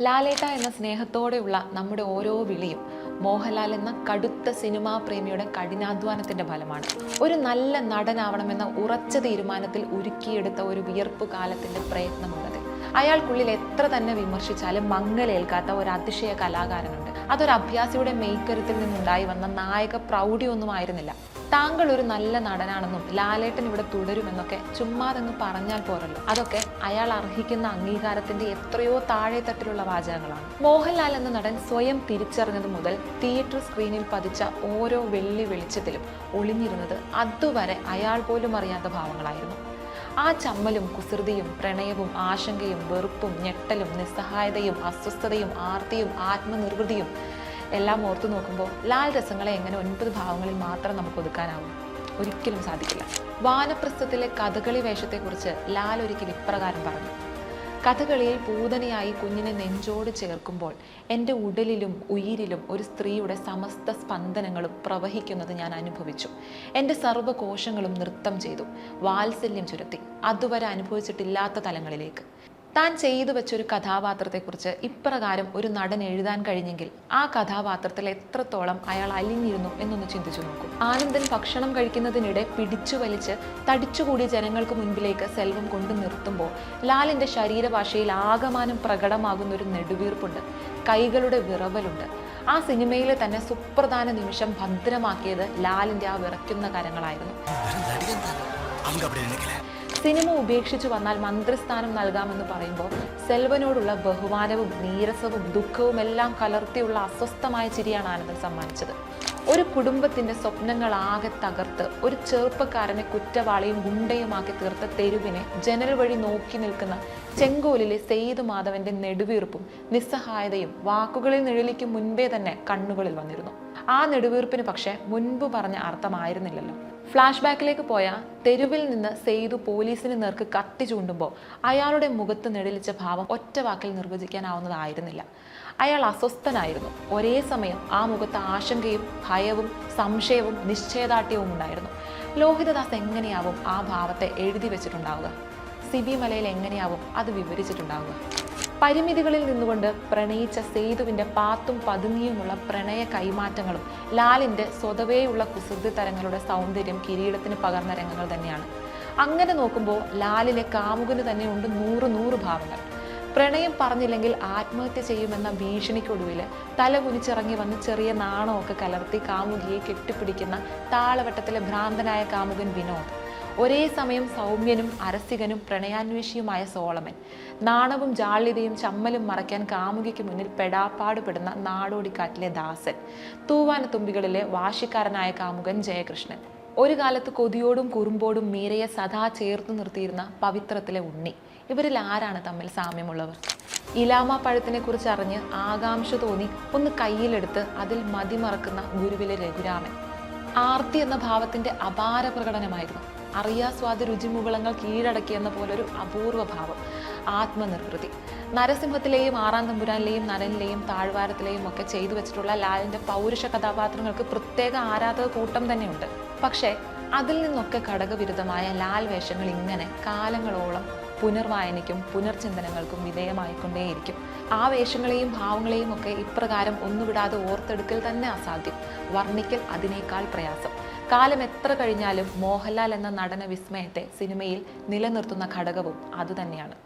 ലാലേട്ട എന്ന സ്നേഹത്തോടെയുള്ള നമ്മുടെ ഓരോ വിളിയും മോഹൻലാൽ എന്ന കടുത്ത സിനിമാ പ്രേമിയുടെ കഠിനാധ്വാനത്തിന്റെ ഫലമാണ്. ഒരു നല്ല നടനാവണമെന്ന ഉറച്ച തീരുമാനത്തിൽ ഉരുക്കിയെടുത്ത ഒരു വിയർപ്പ് കാലത്തിന്റെ പ്രയത്നമുള്ളത്. അയാൾക്കുള്ളിൽ എത്ര തന്നെ വിമർശിച്ചാലും മങ്ങലേൽക്കാത്ത ഒരു അതിശയ കലാകാരനുണ്ട്. അതൊരു അഭ്യാസിയുടെ മെയ്ക്കരുത്തിൽ നിന്നുണ്ടായി വന്ന നായക പ്രൗഢിയൊന്നും ആയിരുന്നില്ല. താങ്കൾ ഒരു നല്ല നടനാണെന്നും ലാലേട്ടൻ ഇവിടെ തുടരുമെന്നൊക്കെ ചുമ്മാതങ്ങ് പറഞ്ഞാൽ പോരല്ലോ. അതൊക്കെ അയാൾ അർഹിക്കുന്ന അംഗീകാരത്തിന്റെ എത്രയോ താഴെ തട്ടിലുള്ള വാചകങ്ങളാണ്. മോഹൻലാൽ എന്ന നടൻ സ്വയം തിരിച്ചറിഞ്ഞത് മുതൽ തിയേറ്റർ സ്ക്രീനിൽ പതിച്ച ഓരോ വെള്ളി വെളിച്ചത്തിലും ഒളിഞ്ഞിരുന്നത് അതുവരെ അയാൾ പോലും അറിയാത്ത ഭാവങ്ങളായിരുന്നു. ആ ചമ്മലും കുസൃതിയും പ്രണയവും ആശങ്കയും വെറുപ്പും ഞെട്ടലും നിസ്സഹായതയും അസ്വസ്ഥതയും ആർത്തിയും ആത്മനിർവൃതിയും എല്ലാം ഓർത്തു നോക്കുമ്പോൾ ലാൽ രസങ്ങളെ എങ്ങനെ ഒൻപത് ഭാവങ്ങളിൽ മാത്രം നമുക്ക് ഒതുക്കാനാവും? ഒരിക്കലും സാധിക്കില്ല. വാനപ്രസ്ഥത്തിലെ കഥകളി വേഷത്തെക്കുറിച്ച് ലാൽ ഒരിക്കൽ ഇപ്രകാരം പറഞ്ഞു. കഥകളിയിൽ പൂതനയായി കുഞ്ഞിനെ നെഞ്ചോട് ചേർക്കുമ്പോൾ എന്റെ ഉടലിലും ഉയിരിലും ഒരു സ്ത്രീയുടെ സമസ്ത സ്പന്ദനങ്ങളും പ്രവഹിക്കുന്നത് ഞാൻ അനുഭവിച്ചു. എന്റെ സർവകോശങ്ങളും നൃത്തം ചെയ്തു. വാത്സല്യം ചുരത്തി. അതുവരെ അനുഭവിച്ചിട്ടില്ലാത്ത തലങ്ങളിലേക്ക്. താൻ ചെയ്തു വെച്ചൊരു കഥാപാത്രത്തെക്കുറിച്ച് ഇപ്രകാരം ഒരു നടൻ എഴുതാൻ കഴിഞ്ഞെങ്കിൽ ആ കഥാപാത്രത്തിൽ എത്രത്തോളം അയാൾ അലിഞ്ഞിരുന്നു എന്നൊന്ന് ചിന്തിച്ചു നോക്കും. ആനന്ദൻ ഭക്ഷണം കഴിക്കുന്നതിനിടെ പിടിച്ചു വലിച്ച് തടിച്ചുകൂടി ജനങ്ങൾക്ക് മുൻപിലേക്ക് സെൽവം കൊണ്ടു നിർത്തുമ്പോൾ ലാലിന്റെ ശരീരഭാഷയിൽ ആകമാനം പ്രകടമാകുന്ന ഒരു നെടുവീർപ്പുണ്ട്. കൈകളുടെ വിറവലുണ്ട്. ആ സിനിമയിലെ തന്നെ സുപ്രധാന നിമിഷം ഭദ്രമാക്കിയത് ലാലിന്റെ ആ വിറയ്ക്കുന്ന കരങ്ങളായിരുന്നു. സിനിമ ഉപേക്ഷിച്ചു വന്നാൽ മന്ത്രിസ്ഥാനം നൽകാമെന്ന് പറയുമ്പോൾ സെൽവനോടുള്ള ബഹുമാനവും നീരസവും ദുഃഖവും എല്ലാം കലർത്തിയുള്ള അസ്വസ്ഥമായ ചിരിയാണ് ആനന്ദൻ സമ്മാനിച്ചത്. ഒരു കുടുംബത്തിന്റെ സ്വപ്നങ്ങൾ ആകെ തകർത്ത് ഒരു ചെറുപ്പക്കാരനെ കുറ്റവാളിയും ഗുണ്ടയുമാക്കി തീർത്ത തെരുവിനെ ജനൽ വഴി നോക്കി നിൽക്കുന്ന ചെങ്കോലിലെ സെയ്ദ് മാധവന്റെ നെടുവീർപ്പും നിസ്സഹായതയും വാക്കുകളിൽ നിഴലിക്കും മുൻപേ തന്നെ കണ്ണുകളിൽ വന്നിരുന്നു. ആ നെടുവീർപ്പിന് പക്ഷേ മുൻപ് പറഞ്ഞ അർത്ഥമായിരുന്നില്ലല്ലോ. ഫ്ലാഷ് ബാക്കിലേക്ക് പോയ തെരുവിൽ നിന്ന് സെയ്തു പോലീസിന് നേർക്ക് കത്തി ചൂണ്ടുമ്പോൾ അയാളുടെ മുഖത്ത് നെടിലിച്ച ഭാവം ഒറ്റ വാക്കിൽ നിർവചിക്കാനാവുന്നതായിരുന്നില്ല. അയാൾ അസ്വസ്ഥനായിരുന്നു. ഒരേ സമയം ആ മുഖത്ത് ആശങ്കയും ഭയവും സംശയവും നിശ്ചയദാർഢ്യവും ഉണ്ടായിരുന്നു. ലോഹിതദാസ് എങ്ങനെയാവും ആ ഭാവത്തെ എഴുതി വെച്ചിട്ടുണ്ടാവുക? സിബി മലയിൽ എങ്ങനെയാവും അത് വിവരിച്ചിട്ടുണ്ടാവുക? പരിമിതികളിൽ നിന്നുകൊണ്ട് പ്രണയിച്ച സേതുവിന്റെ പാത്തും പതുങ്ങിയുമുള്ള പ്രണയ കൈമാറ്റങ്ങളും ലാലിന്റെ സ്വതവേയുള്ള കുസൃതി തരങ്ങളുടെ സൗന്ദര്യം കിരീടത്തിന് പകർന്ന രംഗങ്ങൾ തന്നെയാണ്. അങ്ങനെ നോക്കുമ്പോൾ ലാലിലെ കാമുകന് തന്നെ ഉണ്ട് നൂറ് നൂറ് ഭാവങ്ങൾ. പ്രണയം പറഞ്ഞില്ലെങ്കിൽ ആത്മഹത്യ ചെയ്യുമെന്ന ഭീഷണിക്കൊടുവിൽ തല കുനിച്ചിറങ്ങി വന്ന് ചെറിയ നാണമൊക്കെ കലർത്തി കാമുകിയെ കെട്ടിപ്പിടിക്കുന്ന താളവട്ടത്തിലെ ഭ്രാന്തനായ കാമുകൻ വിനോദ്. ഒരേ സമയം സൗമ്യനും അരസികനും പ്രണയാന്വേഷിയുമായ സോളമൻ. നാണവും ജാള്യതയും ചമ്മലും മറയ്ക്കാൻ കാമുകിക്ക് മുന്നിൽ പെടാപ്പാടുപെടുന്ന നാടോടിക്കാറ്റിലെ ദാസൻ. തൂവാനത്തുമ്പികളിലെ വാശിക്കാരനായ കാമുകൻ ജയകൃഷ്ണൻ. ഒരു കാലത്ത് കൊതിയോടും കുറുമ്പോടും മീരയെ സദാ ചേർത്ത് നിർത്തിയിരുന്ന പവിത്രത്തിലെ ഉണ്ണി. ഇവരിൽ ആരാണ് തമ്മിൽ സാമ്യമുള്ളവർ? ഇലാമ പഴത്തിനെ കുറിച്ച് അറിഞ്ഞ് ആകാംക്ഷ തോന്നി ഒന്ന് കയ്യിലെടുത്ത് അതിൽ മതിമറക്കുന്ന ഗുരുവിലെ രഘുരാമൻ. ആർത്തി എന്ന ഭാവത്തിന്റെ അപാര പ്രകടനമായിരുന്നു. അറിയാസ്വാദ രുചിമുകളങ്ങൾ കീഴടക്കിയെന്ന പോലൊരു അപൂർവ ഭാവം ആത്മനിർവൃതി നരസിംഹത്തിലെയും ആറാം തമ്പുരാനിലെയും നരനിലെയും താഴ്വാരത്തിലെയും ഒക്കെ ചെയ്തു വെച്ചിട്ടുള്ള ലാലിന്റെ പൗരുഷ കഥാപാത്രങ്ങൾക്ക് പ്രത്യേക ആരാധക കൂട്ടം തന്നെയുണ്ട്. പക്ഷേ അതിൽ നിന്നൊക്കെ ഘടകവിരുദ്ധമായ ലാൽ വേഷങ്ങൾ ഇങ്ങനെ കാലങ്ങളോളം പുനർവായനയ്ക്കും പുനർചിന്തനങ്ങൾക്കും വിധേയമായിക്കൊണ്ടേയിരിക്കും. ആ വേഷങ്ങളെയും ഭാവങ്ങളെയും ഒക്കെ ഇപ്രകാരം ഒന്നുവിടാതെ ഓർത്തെടുക്കൽ തന്നെ അസാധ്യം. വർണിക്കൽ അതിനേക്കാൾ പ്രയാസം. കാലം എത്ര കഴിഞ്ഞാലും മോഹൻലാൽ എന്ന നടന വിസ്മയത്തെ സിനിമയിൽ നിലനിർത്തുന്ന ഘടകവും അതുതന്നെയാണ്.